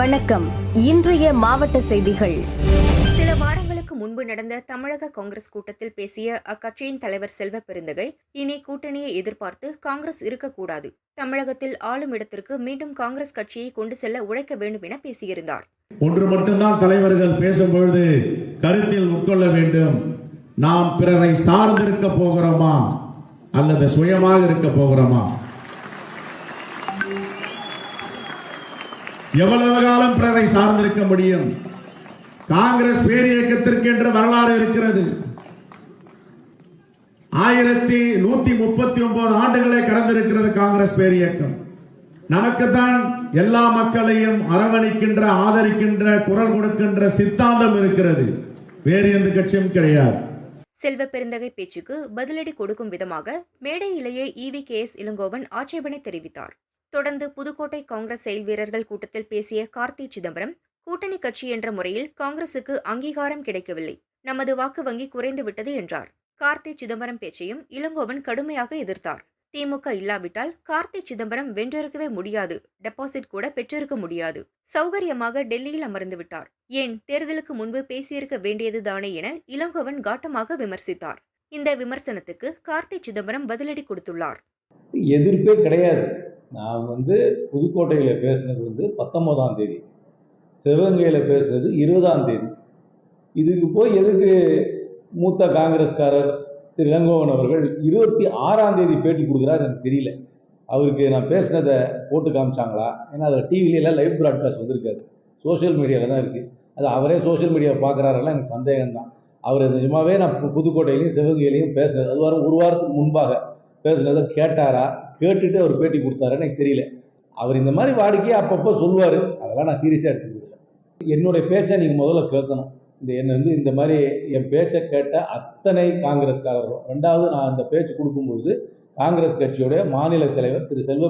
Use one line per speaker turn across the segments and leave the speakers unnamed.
வணக்கம். இன்றைய மாவட்ட செய்திகள்.
சில வாரங்களுக்கு முன்பு நடந்த தமிழக காங்கிரஸ் கூட்டத்தில் பேசிய அக்கட்சியின் தலைவர் செல்வ பெருந்தகை இனி கூட்டணியை எதிர்பார்த்து காங்கிரஸ் இருக்கக்கூடாது. தமிழகத்தில் ஆளும் இடத்திற்கு மீண்டும் காங்கிரஸ் கட்சியை கொண்டு செல்ல உழைக்க வேண்டும் என பேசியிருந்தார்.
ஒன்று மட்டும்தான் தலைவர்கள் பேசும்பொழுது கருத்தில் உட்கொள்ள வேண்டும். நாம் பிறரை சார்ந்திருக்க போகிறோமா? அல்லது சுயமாக இருக்க போகிறோமா? எவ்வளவு காலம் பிறரை சார்ந்திருக்க முடியும்? காங்கிரஸ் பேரியக்கத்திற்கு என்று வரலாறு இருக்கிறது. ஆயிரத்தி நூத்தி முப்பத்தி ஒன்பது ஆண்டுகளை கடந்திருக்கிறது காங்கிரஸ் பேரியக்கம். நமக்குத்தான் எல்லா மக்களையும் அரவணைக்கின்ற ஆதரிக்கின்ற குரல் கொடுக்கின்ற சித்தாந்தம் இருக்கிறது. வேறு எந்த கட்சியும் கிடையாது.
செல்வ பெருந்தகை பேச்சுக்கு பதிலடி கொடுக்கும் விதமாக மேடையிலேயே இவி கே எஸ் இளங்கோவன் ஆட்சேபனை தெரிவித்தார். தொடர்ந்து புதுக்கோட்டை காங்கிரஸ் செயல் வீரர்கள் கூட்டத்தில் பேசிய கார்த்தி சிதம்பரம் கூட்டணி கட்சி என்ற முறையில் காங்கிரசுக்கு அங்கீகாரம் கிடைக்கவில்லை. நமது வாக்கு வங்கி குறைந்துவிட்டது என்றார். கார்த்தி சிதம்பரம் பேச்சையும் இளங்கோவன் கடுமையாக எதிர்த்தார். திமுக இல்லாவிட்டால் கார்த்தி சிதம்பரம் வென்றிருக்கவே முடியாது. டெபாசிட் கூட பெற்றிருக்க முடியாது. சௌகரியமாக டெல்லியில் அமர்ந்து விட்டார். ஏன்? தேர்தலுக்கு முன்பு பேசியிருக்க வேண்டியது தானே என இளங்கோவன் காட்டமாக விமர்சித்தார். இந்த விமர்சனத்துக்கு கார்த்தி சிதம்பரம் பதிலடி கொடுத்துள்ளார்.
எதிர்ப்பே கிடையாது. நான் வந்து புதுக்கோட்டையில் பேசுனது வந்து பத்தொம்போதாம் தேதி. சிவகங்கையில் பேசுனது இருபதாம் தேதி. இதுக்கு போய் எதுக்கு மூத்த காங்கிரஸ்காரர் திரு இளங்கோவன் அவர்கள் இருபத்தி ஆறாம் தேதி பேட்டி கொடுக்குறாரு எனக்கு தெரியல. அவருக்கு நான் பேசினதை போட்டு காமிச்சாங்களா? ஏன்னா அதில் டிவிலெலாம் லைவ் ப்ராட்காஸ்ட் வந்திருக்காரு சோஷியல் மீடியாவில் தான் இருக்குது அது அவரே சோஷியல் மீடியா பார்க்குறாரெல்லாம் எனக்கு சந்தேகம் தான் அவர் நிஜமாகவே நான் பு- புதுக்கோட்டையிலையும் சிவகங்கையிலையும் பேசுனது அது வாரம் ஒரு வாரத்துக்கு முன்பாக பேசுனதை கேட்டாரா? கேட்டுட்டு அவர் பேட்டி கொடுத்தாரு எனக்கு தெரியல. அவர் இந்த மாதிரி வாடிக்கையை அப்பப்போ சொல்லுவார். அதெல்லாம் நான் சீரியஸாக எடுத்துக்கிறதில்ல. என்னுடைய பேச்சை நீங்கள் முதல்ல கேட்கணும். இந்த என்ன வந்து இந்த மாதிரி என் பேச்சை கேட்ட அத்தனை காங்கிரஸ்காரர்களும். ரெண்டாவது நான் அந்த பேச்சு கொடுக்கும்பொழுது காங்கிரஸ் கட்சியுடைய மாநில தலைவர் திரு செல்வ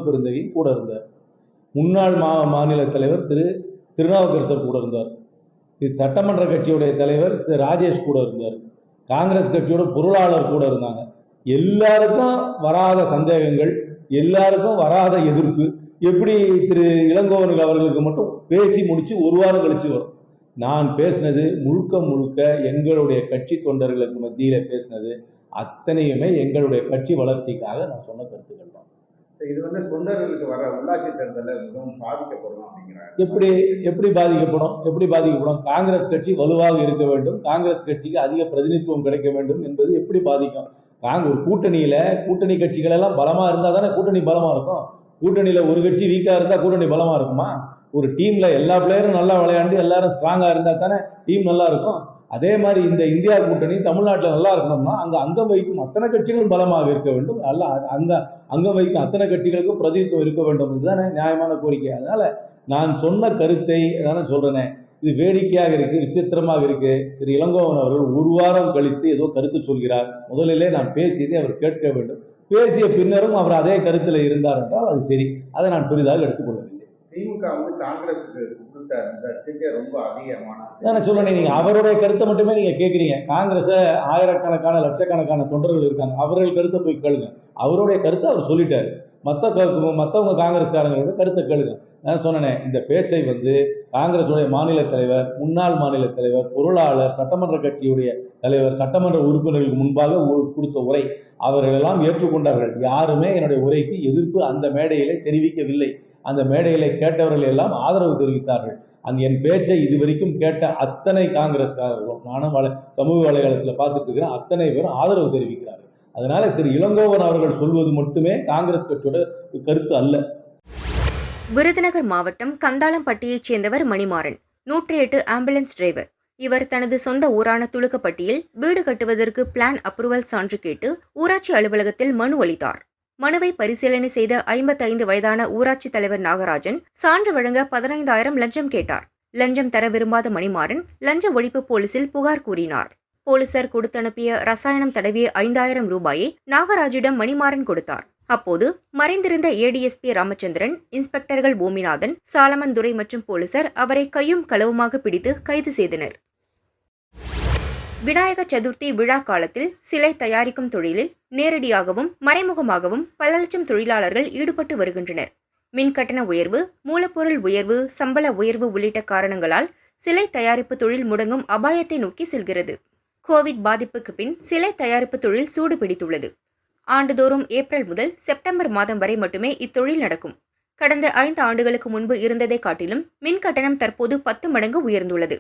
கூட இருந்தார். முன்னாள் மா மாநில தலைவர் திரு திருநாவுக்கரசர் கூட இருந்தார். இது சட்டமன்ற கட்சியுடைய தலைவர் திரு ராஜேஷ் கூட இருந்தார். காங்கிரஸ் கட்சியோட பொருளாளர் கூட இருந்தாங்க. எல்லாருக்கும் வராத சந்தேகங்கள் எல்லாருக்கும் வராத எதிர்ப்பு. எப்படி திரு இளங்கோவனுக்கு அவர்களுக்கு மட்டும் பேசி முடிச்சு ஒரு வாரம் கழிச்சு வரும். நான் பேசினது முழுக்க முழுக்க எங்களுடைய கட்சி தொண்டர்களுக்கு மத்தியில பேசினது. அத்தனையுமே எங்களுடைய கட்சி வளர்ச்சிக்காக நான் சொன்ன கருத்துக்கள் தான்.
இது வந்து தொண்டர்களுக்கு வர உள்ளாட்சி தேர்தலில் மிகவும் பாதிக்கப்படும் அப்படிங்கிறாங்க.
எப்படி எப்படி பாதிக்கப்படும்? எப்படி பாதிக்கப்படும்? காங்கிரஸ் கட்சி வலுவாக இருக்க வேண்டும். காங்கிரஸ் கட்சிக்கு அதிக பிரதிநிதித்துவம் கிடைக்க வேண்டும் என்பது எப்படி பாதிக்கும்? நாங்க ஒரு கூட்டணியில கூட்டணி கட்சிகள் எல்லாம் பலமா இருந்தா தானே கூட்டணி பலமா இருக்கும்? கூட்டணியில ஒரு கட்சி வீக்கா இருந்தா கூட்டணி பலமா இருக்குமா? ஒரு டீம்ல எல்லா பிளேயரும் நல்லா விளையாண்டு எல்லாரும் ஸ்ட்ராங்கா இருந்தா தானே டீம் நல்லா இருக்கும்? அதே மாதிரி இந்த இந்தியா கூட்டணி தமிழ்நாட்டில் நல்லா இருக்கணும்னா அங்கே அங்கம் வைக்கும் அத்தனை கட்சிகளும் பலமாக இருக்க வேண்டும். அல்ல அங்க அங்கம் வைக்கும் அத்தனை கட்சிகளுக்கும் பிரதிநிதித்துவம் இருக்க வேண்டும். இதுதானே நியாயமான கோரிக்கை. அதனால நான் சொன்ன கருத்தை நான் சொல்றேனே. இது வேடிக்கையாக இருக்கு விசித்திரமாக இருக்கு. திரு இளங்கோவன் அவர்கள் ஒரு வாரம் கழித்து ஏதோ கருத்து சொல்கிறார். முதலிலே நான் பேசியதை அவர் கேட்க வேண்டும். பேசிய பின்னரும் அவர் அதே கருத்தில் இருந்தார் என்றால் அது சரி. அதை நான் பெரிதாக எடுத்துக்கொள்ளவில்லை.
திமுக வந்து காங்கிரஸுக்கு கொடுத்த அந்த சீட்டே ரொம்ப அதிகமான
நான் சொல்றேன் நீங்க அவருடைய கருத்தை மட்டுமே நீங்க கேட்குறீங்க காங்கிரஸ ஆயிரக்கணக்கான லட்சக்கணக்கான தொண்டர்கள் இருக்காங்க. அவர்கள் கருத்தை போய் கேளுங்க. அவருடைய கருத்தை அவர் சொல்லிட்டாரு. மற்ற மற்றவங்க காங்கிரஸ்காரங்களோட கருத்தை கேளுங்க. நான் சொன்னேனே இந்த பேச்சை வந்து காங்கிரஸுடைய மாநில தலைவர் முன்னாள் மாநில தலைவர் பொருளாளர் சட்டமன்ற கட்சியுடைய தலைவர் சட்டமன்ற உறுப்பினர்களுக்கு முன்பாக கொடுத்த உரை. அவர்கள் எல்லாம் ஏற்றுக்கொண்டார்கள். யாருமே என்னுடைய உரைக்கு எதிர்ப்பு அந்த மேடையிலே தெரிவிக்கவில்லை. அந்த மேடையிலே கேட்டவர்கள் எல்லாம் ஆதரவு தெரிவித்தார்கள். அந்த என் பேச்சை இதுவரைக்கும் கேட்ட அத்தனை காங்கிரஸ்காரர்களும் நானும் வலை சமூக வலைதளத்தில் பார்த்துட்டு இருக்கிறேன் அத்தனை பேரும் ஆதரவு தெரிவிக்கிறார்கள். அதனால திரு. இளங்கோவன் அவர்கள் சொல்வது மட்டுமே காங்கிரஸ் கட்சியோட கருத்து அல்ல.
விருதுநகர் மாவட்டம் கந்தாளம்பட்டியைச் சேர்ந்தவர் மணிமாறன் நூற்றி எட்டு ஆம்புலன்ஸ் டிரைவர். இவர் தனது சொந்த ஊரான துளுக்கப்பட்டியில் வீடு கட்டுவதற்கு பிளான் அப்ரூவல் சான்று கேட்டு ஊராட்சி அலுவலகத்தில் மனு அளித்தார். மனுவை பரிசீலனை செய்த ஐம்பத்தைந்து வயதான ஊராட்சி தலைவர் நாகராஜன் சான்று வழங்க பதினைந்தாயிரம் லஞ்சம் கேட்டார். லஞ்சம் தர விரும்பாத மணிமாறன் லஞ்ச ஒழிப்பு போலீசில் புகார் கூறினார். போலீசார் கொடுத்தனுப்பிய ரசாயனம் தடவிய ஐந்தாயிரம் ரூபாயை நாகராஜிடம் மணிமாறன் கொடுத்தார். அப்போது மறைந்திருந்த ஏடிஎஸ்பி ராமச்சந்திரன் இன்ஸ்பெக்டர்கள் பூமிநாதன் சாலமந்துரை மற்றும் போலீசார் அவரை கையும் களவுமாக பிடித்து கைது செய்தனர். விநாயகர் சதுர்த்தி விழா காலத்தில் சிலை தயாரிக்கும் தொழிலில் நேரடியாகவும் மறைமுகமாகவும் பல லட்சம் தொழிலாளர்கள் ஈடுபட்டு வருகின்றனர். மின் கட்டண உயர்வு மூலப்பொருள் உயர்வு சம்பள உயர்வு உள்ளிட்ட காரணங்களால் சிலை தயாரிப்பு தொழில் முடங்கும் அபாயத்தை நோக்கி செல்கிறது. கோவிட் பாதிப்புக்கு பின் சிலை தயாரிப்பு தொழில் சூடு பிடித்துள்ளது ஆண்டுதோறும் ஏப்ரல் முதல் செப்டம்பர் மாதம் வரை மட்டுமே இத்தொழில் நடக்கும். கடந்த ஐந்து ஆண்டுகளுக்கு முன்பு இருந்ததை காட்டிலும் மின் கட்டணம் தற்போது பத்து மடங்கு உயர்ந்துள்ளது.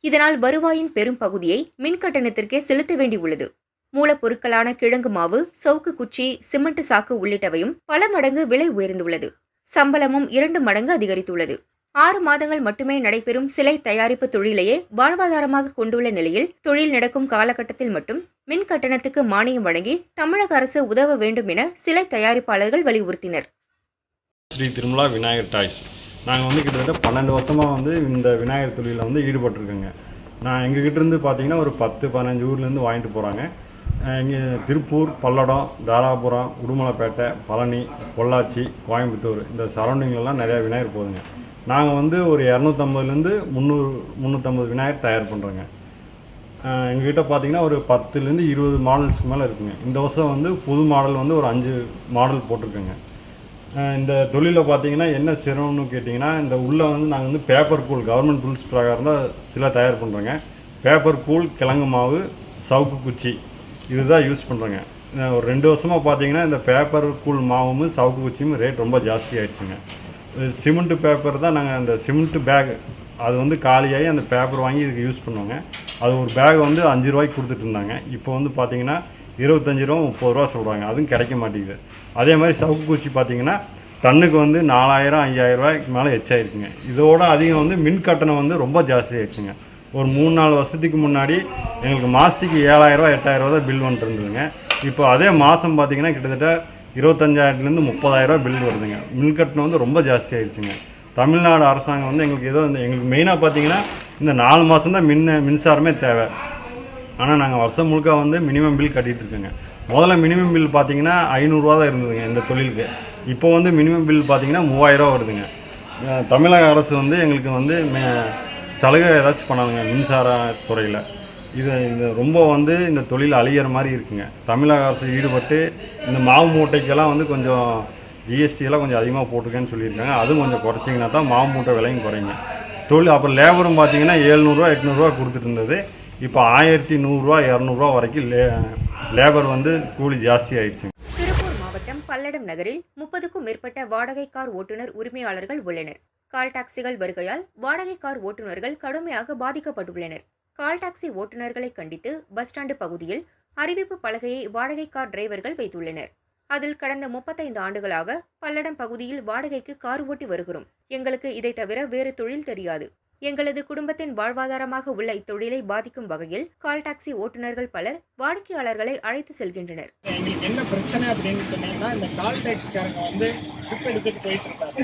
இதனால் வருவாயின் பெரும் பகுதியை மின் கட்டணத்திற்கே செலுத்த வேண்டியுள்ளது மூலப்பொருட்களான கிழங்கு மாவு சவுக்கு குச்சி சிமெண்ட் சாக்கு உள்ளிட்டவையும் பல மடங்கு விலை உயர்ந்துள்ளது. சம்பளமும் இரண்டு மடங்கு அதிகரித்துள்ளது. ஆறு மாதங்கள் மட்டுமே நடைபெறும் சிலை தயாரிப்பு தொழிலையே வாழ்வாதாரமாக கொண்டுள்ள நிலையில் தொழில் நடக்கும் காலகட்டத்தில் மட்டும் மின் கட்டணத்துக்கு மானியம் வழங்கி தமிழக அரசு உதவ வேண்டும் என சிலை தயாரிப்பாளர்கள் வலியுறுத்தினர்.
ஸ்ரீ திருமலா விநாயகர் டாய்ஸ். நாங்கள் வந்து கிட்டத்தட்ட பன்னெண்டு வருஷமாக வந்து இந்த விநாயகர் தொழிலில் வந்து ஈடுபட்டிருக்கோங்க. நான் எங்ககிட்ட இருந்து பார்த்தீங்கன்னா ஒரு பத்து பதினஞ்சு ஊர்லேருந்து வாங்கிட்டு போகிறாங்க இங்கே திருப்பூர் பல்லடம் தாராபுரம் உடுமலைப்பேட்டை பழனி பொள்ளாச்சி கோயம்புத்தூர் இந்த சரௌண்டிங்லலாம் நிறையா விநாயகர் போகுதுங்க. நாங்கள் வந்து ஒரு இரநூத்தம்பதுலேருந்து முந்நூறு முந்நூற்றம்பது விநாயகர் தயார் பண்ணுறோங்க எங்ககிட்ட பார்த்தீங்கன்னா ஒரு பத்துலேருந்து இருபது மாடல்ஸ்க்கு மேலே இருக்குங்க. இந்த வருஷம் வந்து புது மாடல் வந்து ஒரு அஞ்சு மாடல் போட்டிருக்கோங்க. இந்த தொழிலில் பார்த்தீங்கன்னா என்ன சிரமம்னு கேட்டிங்கன்னா இந்த உள்ளே வந்து நாங்கள் வந்து பேப்பர் கூல் கவர்மெண்ட் ரூல்ஸ் பிரகாரம் தான் சில தயார் பண்ணுறோங்க பேப்பர் கூல் கிழங்கு மாவு சவுக்கு குச்சி இதுதான் யூஸ் பண்ணுறோங்க ஒரு ரெண்டு வருஷமாக பார்த்தீங்கன்னா இந்த பேப்பர் கூல் மாவும் சவுக்கு குச்சியும் ரேட் ரொம்ப ஜாஸ்தி ஆகிடுச்சுங்க சிமெண்ட்டு பேப்பர் தான் நாங்கள் அந்த சிமெண்ட்டு பேக் அது வந்து காலியாகி அந்த பேப்பர் வாங்கி இதுக்கு யூஸ் பண்ணுவோங்க. அது ஒரு பேக் வந்து அஞ்சு ரூபாய்க்கு கொடுத்துட்டு இருந்தாங்க. இப்போ வந்து பார்த்தீங்கன்னா இருபத்தஞ்சி ரூபா முப்பது ரூபா சொல்கிறாங்க அதுவும் கிடைக்க மாட்டேங்குது. அதே மாதிரி சவுக்கு குச்சி பார்த்தீங்கன்னா டன்னுக்கு வந்து நாலாயிரம் ஐயாயிரம் ரூபாய்க்கு மேலே எச்சாயிருக்குங்க. இதோட அதிகம் வந்து மின் கட்டணம் வந்து ரொம்ப ஜாஸ்தியாகிடுச்சுங்க ஒரு மூணு நாலு வருஷத்துக்கு முன்னாடி எங்களுக்கு மாதத்துக்கு ஏழாயிரரூவா எட்டாயிரரூவா தான் பில் வந்துட்டு இருந்ததுங்க இப்போ அதே மாதம் பார்த்தீங்கன்னா கிட்டத்தட்ட இருபத்தஞ்சாயிரத்துலேருந்து முப்பதாயிரரூவா பில் வருதுங்க. மின் கட்டணம் வந்து ரொம்ப ஜாஸ்தியாகிடுச்சுங்க தமிழ்நாடு அரசாங்கம் வந்து எங்களுக்கு ஏதோ எங்களுக்கு மெயினாக பார்த்தீங்கன்னா இந்த நாலு மாதம் தான் மின்ன மின்சாரமே தேவை. ஆனால் நாங்கள் வருஷம் முழுக்க வந்து மினிமம் பில் கட்டிகிட்டு இருக்கோங்க முதல்ல மினிமம் பில் பார்த்தீங்கன்னா ஐநூறுரூவா தான் இருந்ததுங்க இந்த தொழிலுக்கு. இப்போ வந்து மினிமம் பில் பார்த்தீங்கன்னா மூவாயிரரூவா வருதுங்க. தமிழக அரசு வந்து எங்களுக்கு வந்து மே- சலுகை ஏதாச்சும் பண்ணாதுங்க மின்சார துறையில். இது இது ரொம்ப வந்து இந்த தொழில் அழியிற மாதிரி இருக்குங்க. தமிழக அரசு ஈடுபட்டு இந்த மாவு மூட்டைக்கெல்லாம் வந்து கொஞ்சம் ஜிஎஸ்டியெல்லாம் கொஞ்சம் அதிகமாக போட்டிருக்கேன்னு சொல்லியிருக்காங்க. அதுவும் கொஞ்சம் குறைச்சிங்கன்னா தான் மாவு மூட்டை விலையும் குறைங்க தொழில் அப்புறம் லேபரும் பார்த்தீங்கன்னா ஏழ்நூறுவா எட்நூறுரூவா கொடுத்துட்டு இருந்தது. இப்போ ஆயிரத்தி நூறுரூவா இரநூறுவா வரைக்கும் லே லேபர் வந்து கூலி ஜாஸ்தி ஆயிடுச்சு
திருப்பூர் மாவட்டம் பல்லடம் நகரில் முப்பதுக்கும் மேற்பட்ட வாடகை கார் ஓட்டுநர் உரிமையாளர்கள் உள்ளனர். கால் டாக்ஸிகள் வருகையால் வாடகை கார் ஓட்டுநர்கள் கடுமையாக பாதிக்கப்பட்டுள்ளனர். கால் டாக்ஸி ஓட்டுநர்களை கண்டித்து பஸ் ஸ்டாண்டு பகுதியில் அறிவிப்பு பலகையை வாடகை கார் டிரைவர்கள் வைத்துள்ளனர். அதில் கடந்த முப்பத்தைந்து ஆண்டுகளாக பல்லடம் பகுதியில் வாடகைக்கு கார் ஓட்டி வருகிறோம். எங்களுக்கு இதை தவிர வேறு தொழில் தெரியாது. எங்களது குடும்பத்தின் வாழ்வாதாரமாக உள்ள இத்தொழிலை பாதிக்கும் வகையில் கால் டாக்ஸி ஓட்டுநர்கள் பலர் வாடிக்கையாளர்களை அழைத்து செல்கின்றனர்.
எங்களுக்கு என்ன பிரச்சனை அப்படின்னு சொன்னீங்கன்னா இந்த கால் டாக்ஸிக்காரங்க வந்து ட்ரிப் எடுத்துட்டு போயிட்டு இருக்காங்க.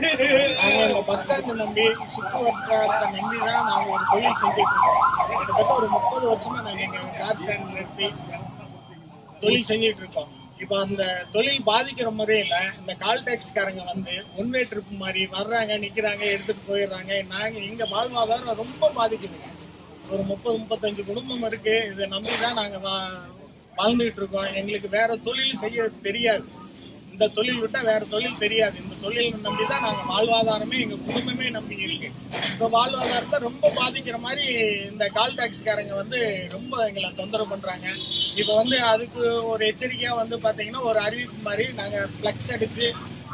இந்த பஸ் ஸ்டாண்டை நம்பி சுற்றுவட்டாரத்தை நம்பி தான் நாங்கள் ஒரு தொழில் செஞ்சுட்டு இருக்கோம். கிட்டத்தட்ட ஒரு முப்பது வருஷமா நாங்கள் எங்கள் கார் ஸ்டாண்ட் நிறுத்தி தொழில் செஞ்சுட்டு இருக்கோம். இப்போ அந்த தொழில் பாதிக்கிற முறையில் இந்த கால் டேக்ஸ்காரங்க வந்து ஒன் வே ட்ரிப் மாதிரி வர்றாங்க நிற்கிறாங்க எடுத்துகிட்டு போயிடுறாங்க. நாங்கள் எங்கள் வாழ்வாதாரம் ரொம்ப பாதிக்குதுங்க. ஒரு முப்பது முப்பத்தஞ்சு குடும்பம் இருக்குது இதை நம்பி தான் நாங்கள் வா வாழ்ந்துகிட்டு இருக்கோம். எங்களுக்கு வேறு தொழில் செய்ய தெரியாது. இந்த தொழில் விட்டா வேற தொழில் தெரியாது. இந்த தொழில் நம்பி தான் நாங்கள் வாழ்வாதாரமே எங்கள் குடும்பமே நம்பி இருக்கு. இப்போ வாழ்வாதாரத்தை ரொம்ப பாதிக்கிற மாதிரி இந்த கால் டாக்ஸ்காரங்க வந்து ரொம்ப எங்களை தொந்தரவு பண்ணுறாங்க இப்போ வந்து அதுக்கு ஒரு எச்சரிக்கையாக வந்து பார்த்தீங்கன்னா ஒரு அறிவிப்பு மாதிரி நாங்கள் ஃப்ளக்ஸ் அடித்து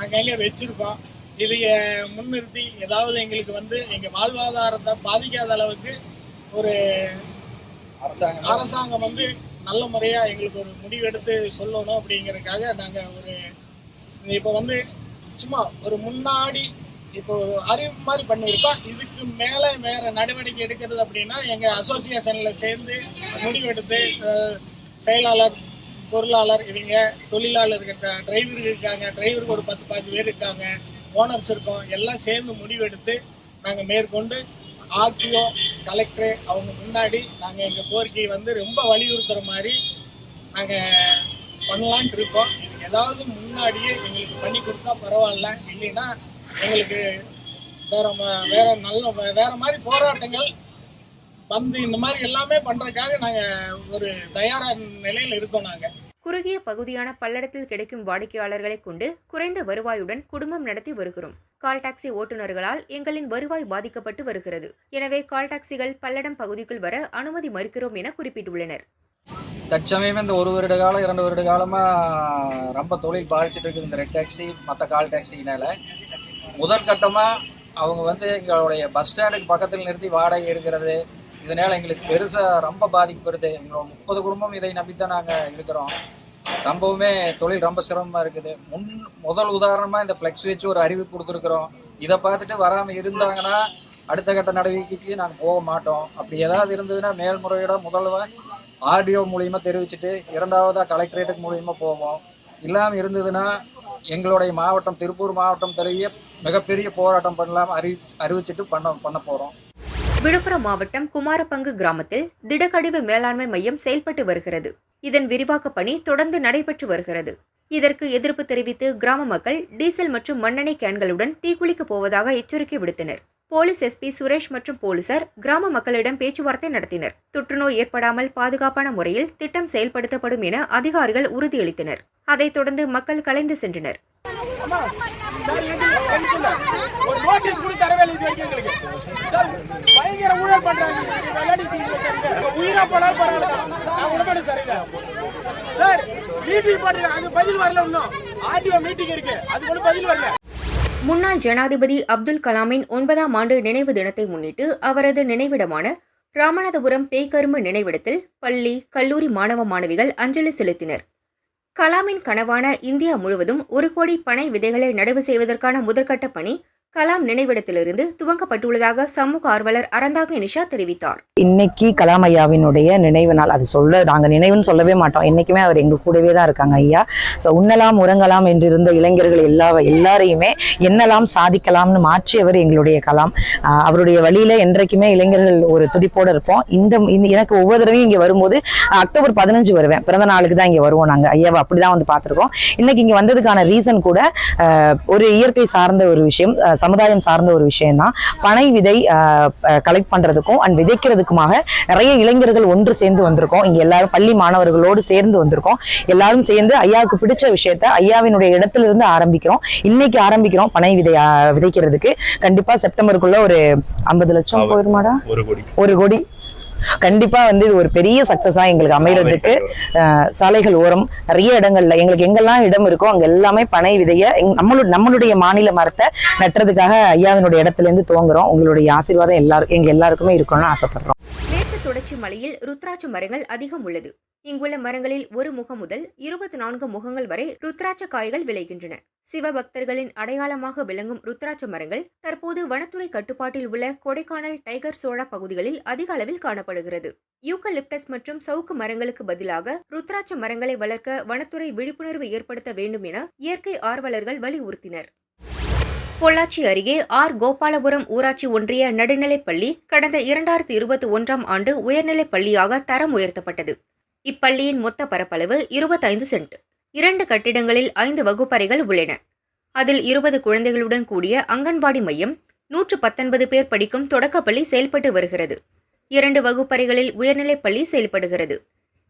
அங்கங்கே வச்சுருக்கோம். இதைய முன்னிறுத்தி ஏதாவது எங்களுக்கு வந்து எங்கள் வாழ்வாதாரத்தை பாதிக்காத அளவுக்கு ஒரு அரசாங்கம். அரசாங்கம் வந்து நல்ல முறையா எங்களுக்கு ஒரு முடிவெடுத்து சொல்லணும் அப்படிங்கறதுக்காக நாங்க ஒரு இப்போ வந்து சும்மா ஒரு முன்னாடி இப்போ ஒரு அறிவு மாதிரி பண்ணியிருக்கோம் இதுக்கு மேலே வேற நடவடிக்கை எடுக்கிறது அப்படின்னா எங்கள் அசோசியேஷனில் சேர்ந்து முடிவெடுத்து செயலாளர் பொருளாளர் இவங்க தொழிலாளர் டிரைவர் இருக்காங்க டிரைவருக்கு ஒரு பத்து பாஞ்சு பேர் இருக்காங்க ஓனர்ஸ் இருக்கோம் எல்லாம் சேர்ந்து முடிவெடுத்து நாங்கள் மேற்கொண்டு ஆர்டிஓ கலெக்டர் அவங்க முன்னாடி நாங்கள் எங்கள் கோரிக்கையை வந்து ரொம்ப வலியுறுத்துகிற மாதிரி நாங்கள் பண்ணலான்ட்டு இருக்கோம். ஏதாவது முன்னாடியே எங்களுக்கு பண்ணி கொடுத்தா பரவாயில்ல. இல்லைன்னா எங்களுக்கு வேற வேற நல்ல வேற மாதிரி போராட்டங்கள் வந்து இந்த மாதிரி எல்லாமே பண்றதுக்காக நாங்க ஒரு தயாரான நிலையில இருக்கோம் நாங்க.
குறுகிய பகுதியான பல்லடத்தில் கிடைக்கும் வாடிக்கையாளர்களை கொண்டு குறைந்த வருவாயுடன் குடும்பம் நடத்தி வருகிறோம். கால் டாக்ஸி ஓட்டுநர்களால் எங்களின் வருவாய் பாதிக்கப்பட்டு வருகிறது. எனவே கால் டாக்ஸிகள் பல்லடம் பகுதிக்குள் வர அனுமதி மறுக்கிறோம் என குறிப்பிட்டுள்ளனர்.
தற்சமயம் இந்த ஒரு வருட காலம் இரண்டு வருட காலமாக ரொம்ப தொழில் பாதிச்சுட்டு இருக்குது இந்த ரெட் டாக்ஸி மற்ற கால் டாக்ஸினால முதல் கட்டமாக அவங்க வந்து எங்களுடைய பஸ் ஸ்டாண்டுக்கு பக்கத்தில் நிறுத்தி வாடகை எடுக்கிறது. இதனால் எங்களுக்கு பெருசாக ரொம்ப பாதிக்கப்படுது. எங்களோட முப்பது குடும்பம் இதை நம்பி தான் நாங்கள் இருக்கிறோம். ரொம்பவுமே தொழில் ரொம்ப சிரமமாக இருக்குது. முன் முதல் உதாரணமாக இந்த ஃப்ளெக்ஸ் வச்சு ஒரு அறிவிப்பு கொடுத்துருக்குறோம். இதை பார்த்துட்டு வராமல் இருந்தாங்கன்னா அடுத்த கட்ட நடவடிக்கைக்கு நாங்கள் போக மாட்டோம். அப்படி ஏதாவது இருந்ததுன்னா மேல்முறையோட முதல்வர் ஆர்டிஓ மூலியமாக தெரிவிச்சுட்டு இரண்டாவதாக கலெக்டரேட்டுக்கு மூலியமாக போவோம். இல்லாமல் இருந்ததுன்னா எங்களுடைய மாவட்டம் திருப்பூர் மாவட்டம் தெரிய மிகப்பெரிய போராட்டம் பண்ணலாம் அறி அறிவிச்சுட்டு பண்ண பண்ண போகிறோம்
விழுப்புரம் மாவட்டம் குமாரப்பங்கு கிராமத்தில் திடக்கழிவு மேலாண்மை மையம் செயல்பட்டு வருகிறது. இதன் விரிவாக்க பணி தொடர்ந்து நடைபெற்று வருகிறது. இதற்கு எதிர்ப்பு தெரிவித்து கிராம மக்கள் டீசல் மற்றும் மண்ணெண்ணெய் கேன்களுடன் தீக்குளிக்க போவதாக எச்சரிக்கை விடுத்தனர். போலீஸ் எஸ்பி சுரேஷ் மற்றும் போலீசார் கிராம மக்களிடம் பேச்சுவார்த்தை நடத்தினர். தொற்றுநோய் ஏற்படாமல் பாதுகாப்பான முறையில் திட்டம் செயல்படுத்தப்படும் என அதிகாரிகள் உறுதியளித்தனர். அதைத் தொடர்ந்து மக்கள் கலைந்து சென்றனர்.
மீட்டிங் அது பதில் வரல இன்னும். ஆர்டிஓ மீட்டிங் இருக்கு. அது கூட பதில் வரல.
முன்னாள் ஜனாதிபதி அப்துல் கலாமின் ஒன்பதாம் ஆண்டு நினைவு தினத்தை முன்னிட்டு அவரது நினைவிடமான ராமநாதபுரம் பேய்கரும்பு நினைவிடத்தில் பள்ளி கல்லூரி மாணவ மாணவிகள் அஞ்சலி செலுத்தினர். கலாமின் கனவான இந்தியா முழுவதும் ஒரு கோடி பனை விதைகளை நடவு செய்வதற்கான முதற்கட்ட பணி கலாம் நினைவிடத்திலிருந்து துவங்கப்பட்டுள்ளதாக சமூக ஆர்வலர் அறந்தாக நிஷா தெரிவித்தார்.
இன்னைக்கு கலாம் ஐயாவினுடைய நினைவு நாள். அது சொல்ல நாங்கள் நினைவுன்னு சொல்லவே மாட்டோம். என்னைக்குமே அவர் எங்க கூடவே தான் இருக்காங்க ஐயா. ஸோ உண்ணலாம் உறங்கலாம் என்றிருந்த இளைஞர்கள் எல்லா எல்லாரையுமே என்னலாம் சாதிக்கலாம்னு மாற்றியவர் எங்களுடைய கலாம். அவருடைய வழியில என்றைக்குமே இளைஞர்கள் ஒரு துடிப்போட இருப்போம். இந்த எனக்கு ஒவ்வொரு தடவையும் இங்க வரும்போது அக்டோபர் பதினஞ்சு வருவேன். பிறந்த நாளுக்கு தான் இங்க வருவோம் நாங்க. ஐயாவை அப்படிதான் வந்து பார்த்துருக்கோம். இன்னைக்கு இங்க வந்ததுக்கான ரீசன் கூட ஆஹ் ஒரு இயற்கை சார்ந்த ஒரு விஷயம். சமுதாயம் சார்ந்த ஒரு விஷயம் தான் பனை விதை கலெக்ட் பண்றதுக்கும் அண்ட் விதைக்கிறதுக்குமாக நிறைய இளைஞர்கள் ஒன்று சேர்ந்து வந்திருக்கோம். இங்க எல்லாரும் பள்ளி மாணவர்களோடு சேர்ந்து வந்திருக்கோம். எல்லாரும் சேர்ந்து ஐயாவுக்கு பிடிச்ச விஷயத்த ஐயாவினுடைய இடத்துல இருந்து ஆரம்பிக்கிறோம். இன்னைக்கு ஆரம்பிக்கிறோம் பனை விதை விதைக்கிறதுக்கு. கண்டிப்பா செப்டம்பருக்குள்ள ஒரு ஐம்பது லட்சம் போயிருமாடா?
ஒரு கோடி.
கண்டிப்பா வந்து இது ஒரு பெரிய சக்சஸா எங்களுக்கு அமையறதுக்கு அஹ், சாலைகள் ஓரம் நிறைய இடங்கள்ல எங்களுக்கு எங்கெல்லாம் இடம் இருக்கோ அங்க எல்லாமே பனை விதைய நம்மளோட நம்மளுடைய மாநில மரத்தை நட்டுறதுக்காக ஐயாவினுடைய இடத்துல இருந்து துவங்குறோம். உங்களுடைய ஆசீர்வாதம் எல்லாரும் எங்க எல்லாருக்குமே இருக்கணும்னு ஆசைப்படுறோம்.
மேற்கு தொடர்ச்சி மலையில் ருத்ராட்ச மரங்கள் அதிகம் உள்ளது. இங்குள்ள மரங்களில் ஒரு முகம் முதல் இருபத்தி நான்கு முகங்கள் வரை ருத்ராட்ச காய்கள் விளைகின்றன. சிவபக்தர்களின் அடையாளமாக விளங்கும் ருத்ராட்ச மரங்கள் தற்போது வனத்துறை கட்டுப்பாட்டில் உள்ள கொடைக்கானல் டைகர் சோழா பகுதிகளில் அதிக அளவில் காணப்படுகிறது. யூக்கலிப்டஸ் மற்றும் சவுக்கு மரங்களுக்கு பதிலாக ருத்ராட்ச மரங்களை வளர்க்க வனத்துறை விழிப்புணர்வு ஏற்படுத்த வேண்டும் என இயற்கை ஆர்வலர்கள் வலியுறுத்தினர். பொள்ளாச்சி அருகே ஆர். கோபாலபுரம் ஊராட்சி ஒன்றிய நடுநிலைப்பள்ளி கடந்த இரண்டாயிரத்தி இருபத்தி ஒன்றாம் ஆண்டு உயர்நிலைப் பள்ளியாக தரம் உயர்த்தப்பட்டது. இப்பள்ளியின் மொத்த பரப்பளவு இருபத்தைந்து சென்ட். இரண்டு கட்டிடங்களில் ஐந்து வகுப்பறைகள் உள்ளன. அதில் இருபது குழந்தைகளுடன் கூடிய அங்கன்வாடி மையம் நூற்று பத்தொன்பது பேர் படிக்கும் தொடக்கப்பள்ளி செயல்பட்டு வருகிறது. இரண்டு வகுப்பறைகளில் உயர்நிலைப் பள்ளி செயல்படுகிறது.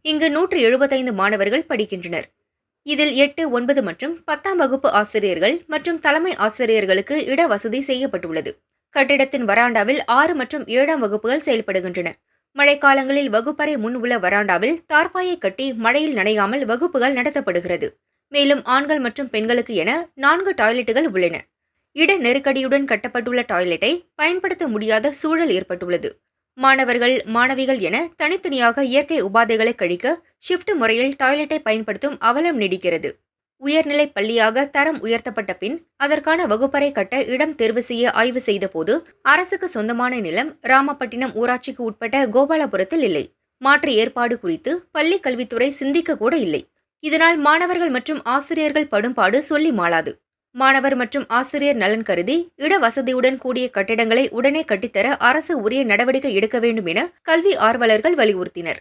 இங்கு நூற்று எழுபத்தைந்து மாணவர்கள் படிக்கின்றனர். இதில் எட்டு ஒன்பது மற்றும் பத்தாம் வகுப்பு ஆசிரியர்கள் மற்றும் தலைமை ஆசிரியர்களுக்கு இட வசதி செய்யப்பட்டுள்ளது. கட்டிடத்தின் வராண்டாவில் ஆறு மற்றும் ஏழாம் வகுப்புகள் செயல்படுகின்றன. மழைக்காலங்களில் வகுப்பறை முன் உள்ள வராண்டாவில் தார்பாயை கட்டி மழையில் நனையாமல் வகுப்புகள் நடத்தப்படுகிறது. மேலும் ஆண்கள் மற்றும் பெண்களுக்கு என நான்கு டாய்லெட்டுகள் உள்ளன. இட நெருக்கடியுடன் கட்டப்பட்டுள்ள டாய்லெட்டை பயன்படுத்த முடியாத சூழல் ஏற்பட்டுள்ளது. மாணவர்கள் மாணவிகள் என தனித்தனியாக இயற்கை உபாதைகளை கழிக்க ஷிஃப்ட் முறையில் டாய்லெட்டை பயன்படுத்தும் அவலம் நீடிக்கிறது. உயர்நிலைப் பள்ளியாக தரம் உயர்த்தப்பட்ட பின் அதற்கான வகுப்பறை கட்ட இடம் தேர்வு செய்ய ஆய்வு செய்தபோது அரசுக்கு சொந்தமான நிலம் ராமப்பட்டினம் ஊராட்சிக்கு உட்பட்ட கோபாலபுரத்தில் இல்லை. மாற்று ஏற்பாடு குறித்து பள்ளி கல்வித்துறை சிந்திக்க கூட இல்லை. இதனால் மாணவர்கள் மற்றும் ஆசிரியர்கள் படும்பாடு சொல்லி மாளாது. மாணவர் மற்றும் ஆசிரியர் நலன் கருதி இட வசதியுடன் கூடிய கட்டிடங்களை உடனே கட்டித்தர அரசு உரிய நடவடிக்கை எடுக்க வேண்டும் என கல்வி ஆர்வலர்கள் வலியுறுத்தினர்.